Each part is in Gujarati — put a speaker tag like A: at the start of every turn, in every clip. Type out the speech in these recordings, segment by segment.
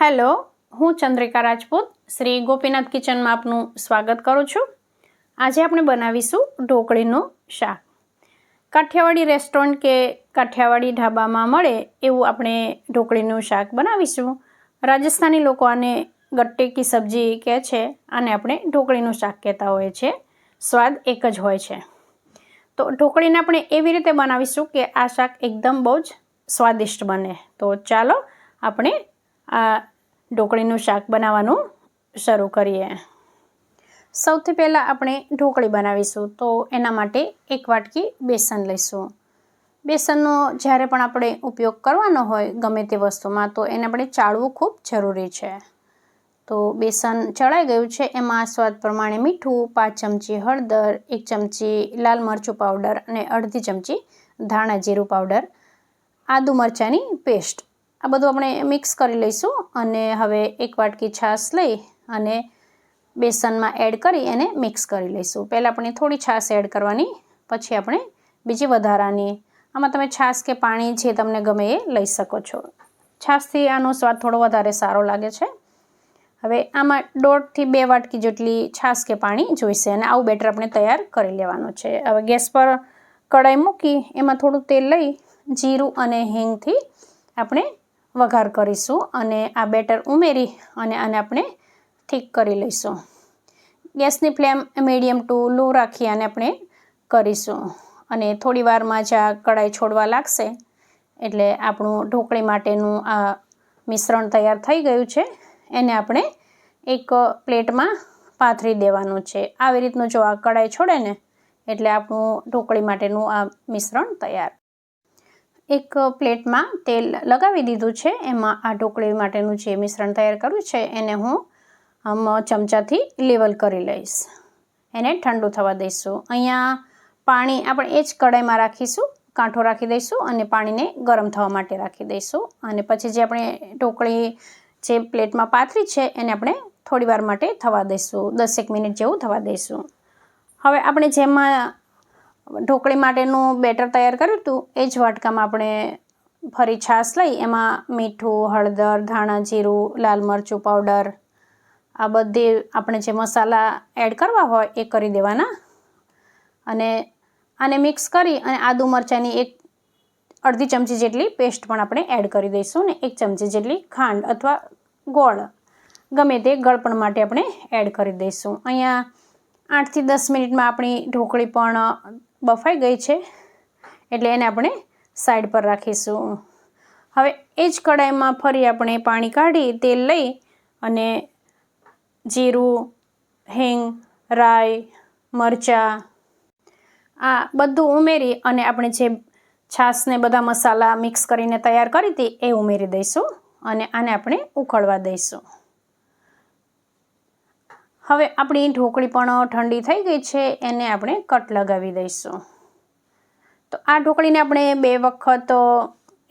A: હેલો, હું ચંદ્રિકા રાજપૂત, શ્રી ગોપીનાથ કિચનમાં આપનું સ્વાગત કરું છું. આજે આપણે બનાવીશું ઢોકળીનું શાક. કાઠિયાવાડી રેસ્ટોરન્ટ કે કાઠિયાવાડી ઢાબામાં મળે એવું આપણે ઢોકળીનું શાક બનાવીશું. રાજસ્થાની લોકો આને ગટ્ટે કી સબ્જી કહે છે અને આપણે ઢોકળીનું શાક કહેતા હોઈએ છીએ સ્વાદ એક જ હોય છે. તો ઢોકળીને આપણે એવી રીતે બનાવીશું કે આ શાક એકદમ બહુ જ સ્વાદિષ્ટ બને. તો ચાલો આપણે આ ઢોકળીનું શાક બનાવવાનું શરૂ કરીએ. સૌથી પહેલાં આપણે ઢોકળી બનાવીશું, તો એના માટે એક વાટકી બેસન લઈશું. બેસનનો જ્યારે પણ આપણે ઉપયોગ કરવાનો હોય ગમે તે વસ્તુમાં, તો એને આપણે ચાળવું ખૂબ જરૂરી છે. તો બેસન ચડાઈ ગયું છે, એમાં સ્વાદ પ્રમાણે મીઠું, પાંચ ચમચી હળદર, એક ચમચી લાલ મરચું પાવડર અને અડધી ચમચી ધાણા જીરું પાવડર, આદુ મરચાંની પેસ્ટ. આ બધું આપણે મિક્સ કરી લઈશું અને હવે એક વાટકી છાશ લઈ અને બેસનમાં એડ કરી એને મિક્સ કરી લઈશું. પહેલાં આપણે થોડી છાશ એડ કરવાની, પછી આપણે બીજી વધારાની. આમાં તમે છાશ કે પાણી જે તમને ગમે એ લઈ શકો છો. છાશથી આનો સ્વાદ થોડો વધારે સારો લાગે છે. હવે આમાં દોઢથી બે વાટકી જેટલી છાશ કે પાણી જોઈશે અને આવું બેટર આપણે તૈયાર કરી લેવાનું છે. હવે ગેસ પર કઢાઈ મૂકી, એમાં થોડું તેલ લઈ, જીરું અને હિંગથી આપણે વઘાર કરીશું અને આ બેટર ઉમેરી અને આને આપણે ઠીક કરી લઈશું. ગેસની ફ્લેમ મીડિયમ ટુ લો રાખી અને આપણે કરીશું. અને થોડી વારમાં જ આ કડાઈ છોડવા લાગશે. એટલે આપણું ઢોકળી માટેનું આ મિશ્રણ તૈયાર થઈ ગયું છે. એને આપણે એક પ્લેટમાં પાથરી દેવાનું છે. આવી રીતનું જો આ કડાઈ છોડે ને, એટલે આપણું ઢોકળી માટેનું આ મિશ્રણ તૈયાર એક પ્લેટમાં તેલ લગાવી દીધું છે. એમાં આ ઢોકળી માટેનું જે મિશ્રણ તૈયાર કર્યું છે, એને હું આમ ચમચાથી લેવલ કરી લઈશ. એને ઠંડુ થવા દઈશું. અહીંયા પાણી આપણે એ જ કઢાઈમાં રાખીશું, કાંઠો રાખી દઈશું અને પાણીને ગરમ થવા માટે રાખી દઈશું. અને પછી જે આપણે ઢોકળી જે પ્લેટમાં પાથરી છે, એને આપણે થોડી વાર માટે થવા દઈશું. દસેક મિનિટ જેવું થવા દઈશું. હવે આપણે જેમાં ઢોકળી માટેનું બેટર તૈયાર કર્યું હતું, એ જ વાટકામાં આપણે ફરી છાશ લઈ, એમાં મીઠું, હળદર, ધાણા જીરું, લાલ મરચું પાવડર આ બધી આપણે જે મસાલા એડ કરવા હોય એ કરી દેવાના. અને આને મિક્સ કરી અને આદુ મરચાંની એક અડધી ચમચી જેટલી પેસ્ટ પણ આપણે એડ કરી દઈશું ને એક ચમચી જેટલી ખાંડ અથવા ગોળ. ગમે તે ગળપણ માટે આપણે એડ કરી દઈશું. અહીંયા આઠથી દસ મિનિટમાં આપણી ઢોકળી પણ બફાઈ ગઈ છે, એટલે એને આપણે સાઈડ પર રાખીશું. હવે એ જ કઢાઈમાં ફરી આપણે પાણી કાઢી તેલ લઈ અને જીરું, હિંગ, રાઈ, મરચાં, આ બધું ઉમેરી અને આપણે જે છાશને બધા મસાલા મિક્સ કરીને તૈયાર કરી હતી એ ઉમેરી દઈશું અને આને આપણે ઉકળવા દઈશું. હવે આપણી ઢોકળી પણ ઠંડી થઈ ગઈ છે, એને આપણે કટ લગાવી દઈશું. તો આ ઢોકળીને આપણે બે વખત,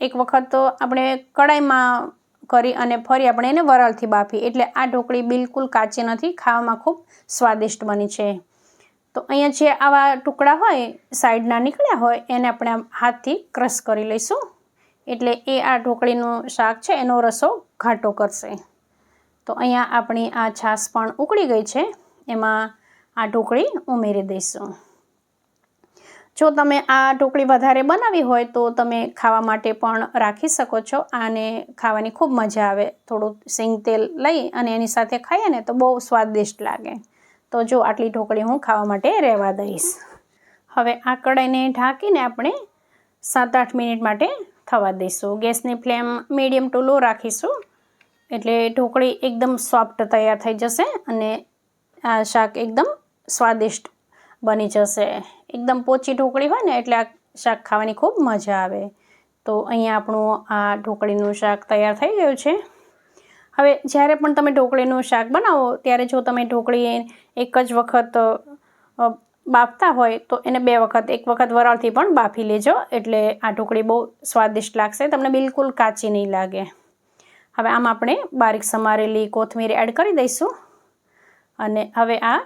A: એક વખત તો આપણે કડાઈમાં કરી અને ફરી આપણે એને વરાળથી બાફી. એટલે આ ઢોકળી બિલકુલ કાચી નથી, ખાવામાં ખૂબ સ્વાદિષ્ટ બની છે. તો અહીંયા જે આવા ટુકડા હોય, સાઈડના નીકળ્યા હોય, એને આપણે હાથથી ક્રશ કરી લઈશું. એટલે એ આ ઢોકળીનું શાક છે, એનો રસો ઘાટો કરશે. તો અહીંયા આપણી આ છાશ પણ ઉકળી ગઈ છે. એમાં આ ઢોકળી ઉમેરી દઈશું. જો તમે આ ઢોકળી વધારે બનાવી હોય તો તમે ખાવા માટે પણ રાખી શકો છો. આને ખાવાની ખૂબ મજા આવે. થોડું સિંગ તેલ લઈ અને એની સાથે ખાઈએ ને તો બહુ સ્વાદિષ્ટ લાગે. તો જો આટલી ઢોકળી હું ખાવા માટે રહેવા દઈશ. હવે આ કડાઈને ઢાંકીને આપણે સાત આઠ મિનિટ માટે થવા દઈશું. ગેસની ફ્લેમ મીડિયમ ટુ લો રાખીશું. એટલે ઢોકળી એકદમ સોફ્ટ તૈયાર થઈ જશે અને આ શાક એકદમ સ્વાદિષ્ટ બની જશે. એકદમ પોચી ઢોકળી હોય ને એટલે આ શાક ખાવાની ખૂબ મજા આવે. તો અહીંયા આપણું આ ઢોકળીનું શાક તૈયાર થઈ ગયું છે. હવે જ્યારે પણ તમે ઢોકળીનું શાક બનાવો, ત્યારે જો તમે ઢોકળી એક જ વખત બાફતા હોય, તો એને બે વખત, એક વખત વરાળથી પણ બાફી લેજો. એટલે આ ઢોકળી બહુ સ્વાદિષ્ટ લાગશે. તમને બિલકુલ કાચી નહીં લાગે. હવે આમાં આપણે બારીક સમારેલી કોથમીર એડ કરી દઈશું. અને હવે આ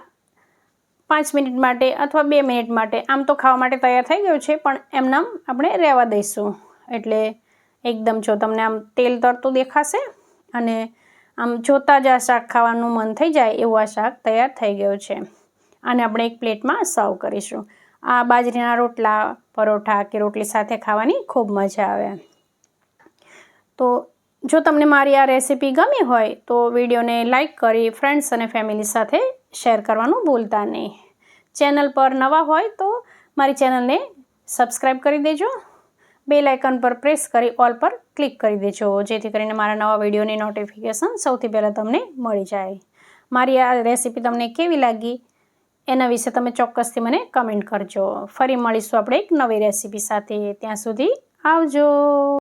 A: પાંચ મિનિટ માટે અથવા બે મિનિટ માટે આમ તો ખાવા માટે તૈયાર થઈ ગયું છે, પણ એમનામ આપણે રહેવા દઈશું. એટલે એકદમ જો તમને આમ તેલ તરતું દેખાશે અને આમ જોતાં જ આ શાક ખાવાનું મન થઈ જાય એવું આ શાક તૈયાર થઈ ગયું છે. અને આપણે એક પ્લેટમાં સર્વ કરીશું. આ બાજરીના રોટલા, પરોઠા કે રોટલી સાથે ખાવાની ખૂબ મજા આવે. તો જો તમને મારી આ રેસીપી ગમી હોય તો વિડીયોને લાઇક કરી ફ્રેન્ડ્સ અને ફેમિલી સાથે શેર કરવાનું ભૂલતા નહીં. ચેનલ પર નવા હોય તો મારી ચેનલને સબસ્ક્રાઈબ કરી દેજો. બે લાઇકન પર પ્રેસ કરી ઓલ પર ક્લિક કરી દેજો, જેથી કરીને મારા નવા વિડીયોની નોટિફિકેશન સૌથી પહેલાં તમને મળી જાય. મારી આ રેસીપી તમને કેવી લાગી એના વિશે તમે ચોક્કસથી મને કમેન્ટ કરજો. ફરી મળીશું આપણે એક નવી રેસીપી સાથે. ત્યાં સુધી આવજો.